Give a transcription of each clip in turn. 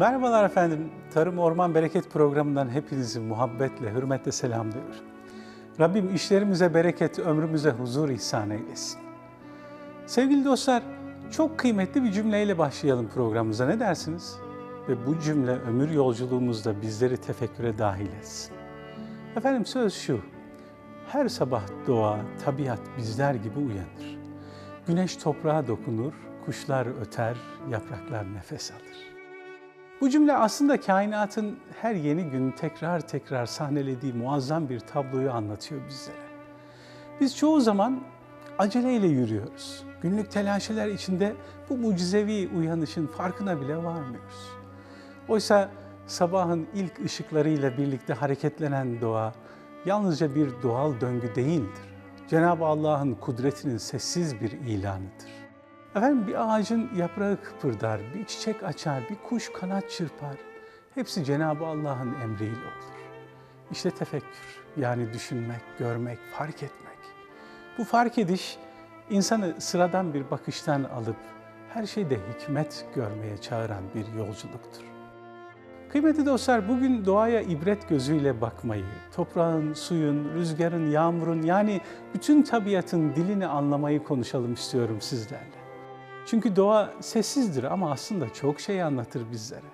Merhabalar efendim. Tarım Orman Bereket programından hepinizi muhabbetle, hürmetle selamlıyorum. Rabbim işlerimize bereket, ömrümüze huzur ihsan eylesin. Sevgili dostlar, çok kıymetli bir cümleyle başlayalım programımıza. Ne dersiniz? Ve bu cümle ömür yolculuğumuzda bizleri tefekküre dahil etsin. Efendim söz şu, her sabah doğa, tabiat bizler gibi uyanır. Güneş toprağa dokunur, kuşlar öter, yapraklar nefes alır. Bu cümle aslında kainatın her yeni gün tekrar tekrar sahnelediği muazzam bir tabloyu anlatıyor bizlere. Biz çoğu zaman aceleyle yürüyoruz. Günlük telaşeler içinde bu mucizevi uyanışın farkına bile varmıyoruz. Oysa sabahın ilk ışıklarıyla birlikte hareketlenen doğa yalnızca bir doğal döngü değildir. Cenab-ı Allah'ın kudretinin sessiz bir ilanıdır. Efendim bir ağacın yaprağı kıpırdar, bir çiçek açar, bir kuş kanat çırpar. Hepsi Cenab-ı Allah'ın emriyle olur. İşte tefekkür, yani düşünmek, görmek, fark etmek. Bu fark ediş insanı sıradan bir bakıştan alıp her şeyde hikmet görmeye çağıran bir yolculuktur. Kıymetli dostlar, bugün doğaya ibret gözüyle bakmayı, toprağın, suyun, rüzgarın, yağmurun yani bütün tabiatın dilini anlamayı konuşalım istiyorum sizlerle. Çünkü doğa sessizdir ama aslında çok şey anlatır bizlere.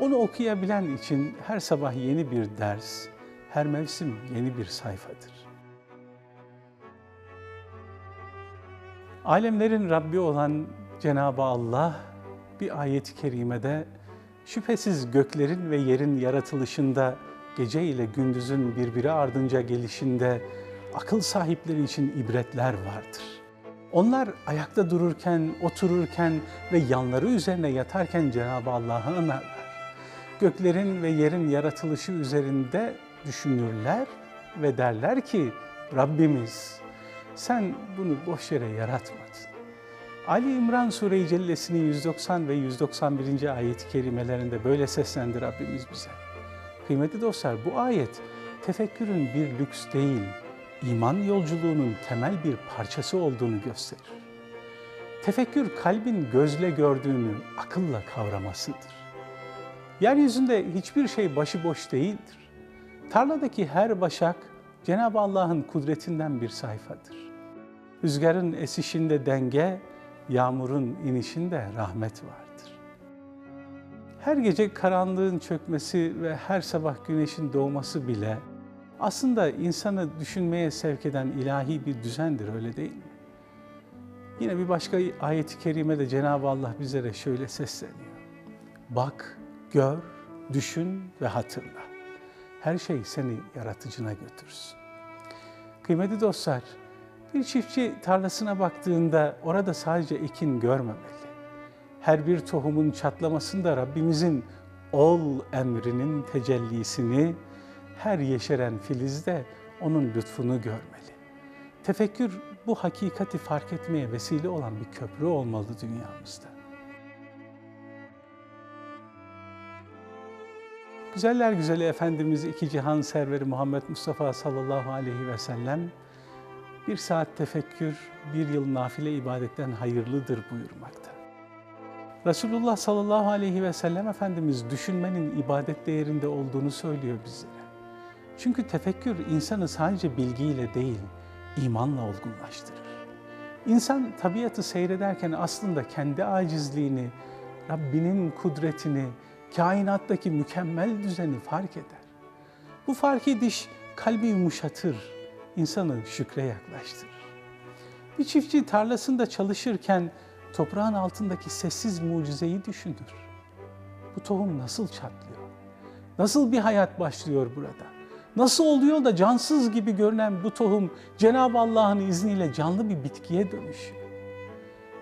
Onu okuyabilen için her sabah yeni bir ders, her mevsim yeni bir sayfadır. Alemlerin Rabbi olan Cenab-ı Allah bir ayet-i kerimede şüphesiz göklerin ve yerin yaratılışında gece ile gündüzün birbiri ardınca gelişinde akıl sahipleri için ibretler vardır. Onlar ayakta dururken, otururken ve yanları üzerine yatarken Cenab-ı Allah'ı anarlar. Göklerin ve yerin yaratılışı üzerinde düşünürler ve derler ki Rabbimiz sen bunu boş yere yaratmadın. Ali İmran Sure-i Cellesi'nin 190 ve 191. ayet-i kerimelerinde böyle seslendi Rabbimiz bize. Kıymetli dostlar bu ayet tefekkürün bir lüks değil, iman yolculuğunun temel bir parçası olduğunu gösterir. Tefekkür kalbin gözle gördüğünü akılla kavramasıdır. Yeryüzünde hiçbir şey başıboş değildir. Tarladaki her başak Cenab-ı Allah'ın kudretinden bir sayfadır. Rüzgarın esişinde denge, yağmurun inişinde rahmet vardır. Her gece karanlığın çökmesi ve her sabah güneşin doğması bile aslında insanı düşünmeye sevk eden ilahi bir düzendir öyle değil mi? Yine bir başka ayet-i kerimede Cenab-ı Allah bizlere şöyle sesleniyor. Bak, gör, düşün ve hatırla. Her şey seni yaratıcına götürsün. Kıymetli dostlar, bir çiftçi tarlasına baktığında orada sadece ekin görmemeli. Her bir tohumun çatlamasında Rabbimizin ol emrinin tecellisini, her yeşeren filizde onun lütfunu görmeli. Tefekkür bu hakikati fark etmeye vesile olan bir köprü olmalı dünyamızda. Güzeller güzeli Efendimiz iki cihan serveri Muhammed Mustafa sallallahu aleyhi ve sellem bir saat tefekkür, bir yıl nafile ibadetten hayırlıdır buyurmakta. Resulullah sallallahu aleyhi ve sellem Efendimiz düşünmenin ibadet değerinde olduğunu söylüyor bizlere. Çünkü tefekkür insanı sadece bilgiyle değil, imanla olgunlaştırır. İnsan tabiatı seyrederken aslında kendi acizliğini, Rabbinin kudretini, kainattaki mükemmel düzeni fark eder. Bu fark ediş kalbi yumuşatır, insanı şükre yaklaştırır. Bir çiftçi tarlasında çalışırken toprağın altındaki sessiz mucizeyi düşünür. Bu tohum nasıl çatlıyor? Nasıl bir hayat başlıyor burada? Nasıl oluyor da cansız gibi görünen bu tohum Cenab-ı Allah'ın izniyle canlı bir bitkiye dönüşüyor?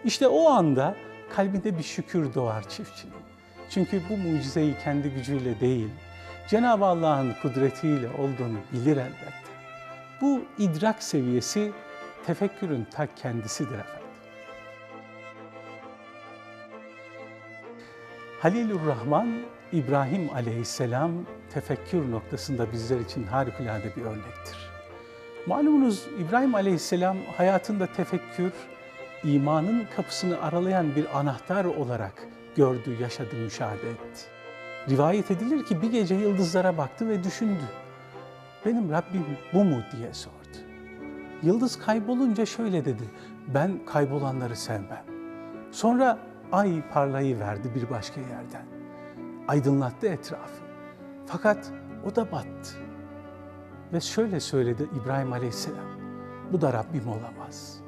İşte o anda kalbinde bir şükür doğar çiftçinin. Çünkü bu mucizeyi kendi gücüyle değil, Cenab-ı Allah'ın kudretiyle olduğunu bilir elbette. Bu idrak seviyesi tefekkürün ta kendisidir efendim. Halilur Rahman, İbrahim aleyhisselam tefekkür noktasında bizler için harikulade bir örnektir. Malumunuz İbrahim aleyhisselam hayatında tefekkür, imanın kapısını aralayan bir anahtar olarak gördü, yaşadı, müşahede etti. Rivayet edilir ki bir gece yıldızlara baktı ve düşündü. Benim Rabbim bu mu diye sordu. Yıldız kaybolunca şöyle dedi. Ben kaybolanları sevmem. Sonra ay parlayıverdi bir başka yerden. Aydınlattı etrafı. Fakat o da battı. Ve şöyle söyledi İbrahim Aleyhisselam. Bu da Rabbim olamaz.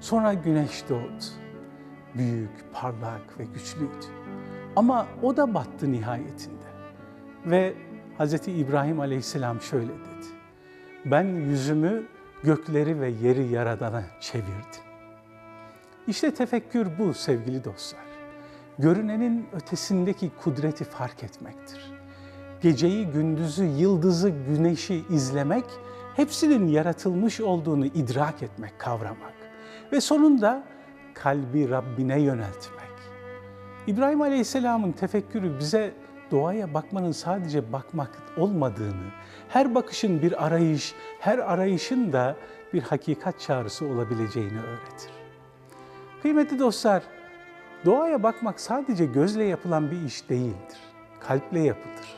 Sonra güneş doğdu. Büyük, parlak ve güçlüydü. Ama o da battı nihayetinde. Ve Hz. İbrahim Aleyhisselam şöyle dedi. Ben yüzümü gökleri ve yeri yaradana çevirdim. İşte tefekkür bu sevgili dostlar. Görünenin ötesindeki kudreti fark etmektir. Geceyi, gündüzü, yıldızı, güneşi izlemek, hepsinin yaratılmış olduğunu idrak etmek, kavramak. Ve sonunda kalbi Rabbine yöneltmek. İbrahim Aleyhisselam'ın tefekkürü bize doğaya bakmanın sadece bakmak olmadığını, her bakışın bir arayış, her arayışın da bir hakikat çağrısı olabileceğini öğretir. Kıymetli dostlar, doğaya bakmak sadece gözle yapılan bir iş değildir. Kalple yapılır.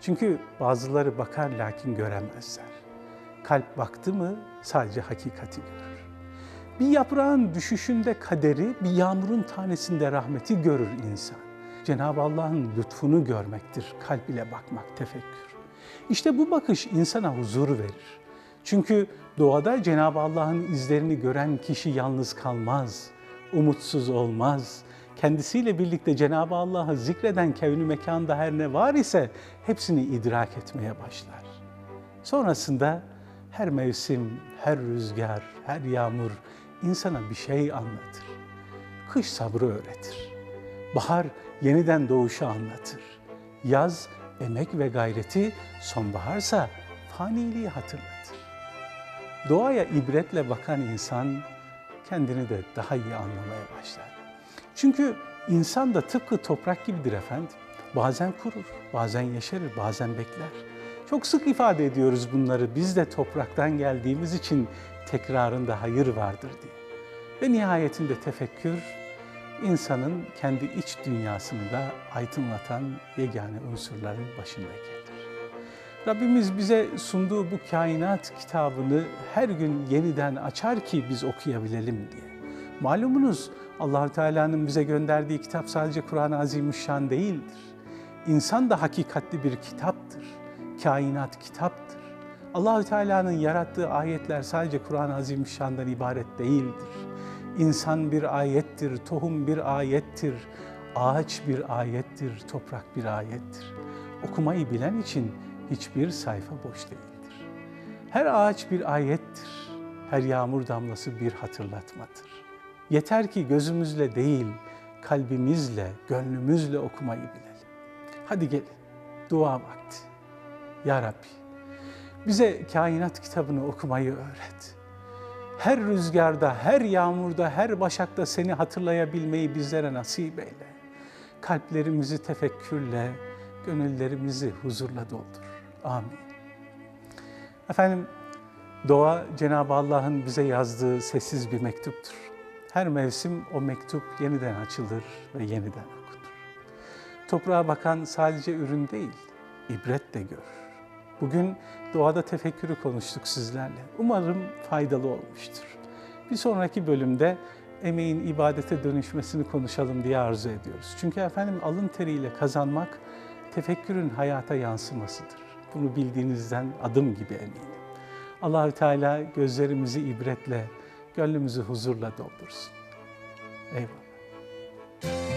Çünkü bazıları bakar lakin göremezler. Kalp baktı mı sadece hakikati görür. Bir yaprağın düşüşünde kaderi, bir yağmurun tanesinde rahmeti görür insan. Cenab-ı Allah'ın lütfunu görmektir, kalp ile bakmak, tefekkür. İşte bu bakış insana huzur verir. Çünkü doğada Cenab-ı Allah'ın izlerini gören kişi yalnız kalmaz, umutsuz olmaz. Kendisiyle birlikte Cenab-ı Allah'ı zikreden kevni mekanda her ne var ise hepsini idrak etmeye başlar. Sonrasında her mevsim, her rüzgar, her yağmur insana bir şey anlatır. Kış sabrı öğretir. Bahar yeniden doğuşu anlatır. Yaz emek ve gayreti, sonbaharsa faniliği hatırlatır. Doğaya ibretle bakan insan kendini de daha iyi anlamaya başlar. Çünkü insan da tıpkı toprak gibidir efendim. Bazen kurur, bazen yeşerir, bazen bekler. Çok sık ifade ediyoruz bunları. Biz de topraktan geldiğimiz için tekrarında hayır vardır diye. Ve nihayetinde tefekkür insanın kendi iç dünyasını da aydınlatan yegane unsurların başında gelir. Rabbimiz bize sunduğu bu kainat kitabını her gün yeniden açar ki biz okuyabilelim diye. Malumunuz allah Teala'nın bize gönderdiği kitap sadece Kur'an-ı Azimüşşan değildir. İnsan da hakikatli bir kitaptır. Kainat kitaptır. Allahü Teala'nın yarattığı ayetler sadece Kur'an-ı Azimüşşan'dan ibaret değildir. İnsan bir ayettir, tohum bir ayettir, ağaç bir ayettir, toprak bir ayettir. Okumayı bilen için hiçbir sayfa boş değildir. Her ağaç bir ayettir, her yağmur damlası bir hatırlatmadır. Yeter ki gözümüzle değil, kalbimizle, gönlümüzle okumayı bilelim. Hadi gelin, dua vakti. Ya Rabbi, bize kainat kitabını okumayı öğret. Her rüzgarda, her yağmurda, her başakta seni hatırlayabilmeyi bizlere nasip eyle. Kalplerimizi tefekkürle, gönüllerimizi huzurla doldur. Amin. Efendim, doğa Cenab-ı Allah'ın bize yazdığı sessiz bir mektuptur. Her mevsim o mektup yeniden açılır ve yeniden okunur. Toprağa bakan sadece ürün değil, ibret de görür. Bugün doğada tefekkürü konuştuk sizlerle. Umarım faydalı olmuştur. Bir sonraki bölümde emeğin ibadete dönüşmesini konuşalım diye arzu ediyoruz. Çünkü efendim alın teriyle kazanmak tefekkürün hayata yansımasıdır. Bunu bildiğinizden adım gibi eminim. Allahü Teala gözlerimizi ibretle, gönlümüzü huzurla doldursun. Eyvallah.